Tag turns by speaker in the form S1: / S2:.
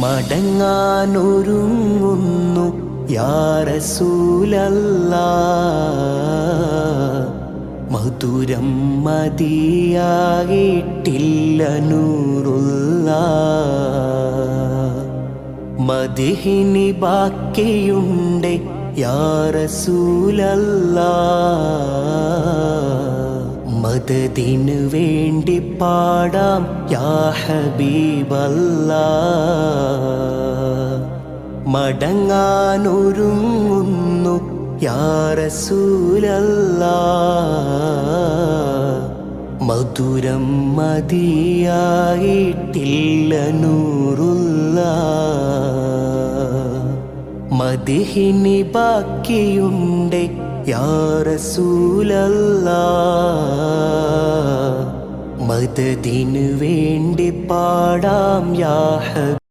S1: മടങ്ങാനൊരുങ്ങുന്നു യാറസൂലല്ല. മധുരം മതിയായിട്ടില്ല നൂറുള്ള മതിഹിനി ബാക്കിയുണ്ട് യാറസൂലല്ല. മതതിനു വേണ്ടി പാടാം യാ ഹബീബല്ല. മടങ്ങാനൊരുങ്ങുന്നു യാറസൂലല്ല മധുരം മതിയായിട്ടില്ല നൂറുള്ള മതിഹിനി ബാക്കിയുണ്ട് യാറസൂലല്ല മതതിനു വേണ്ടി പാടാം യാ ഹബീബ്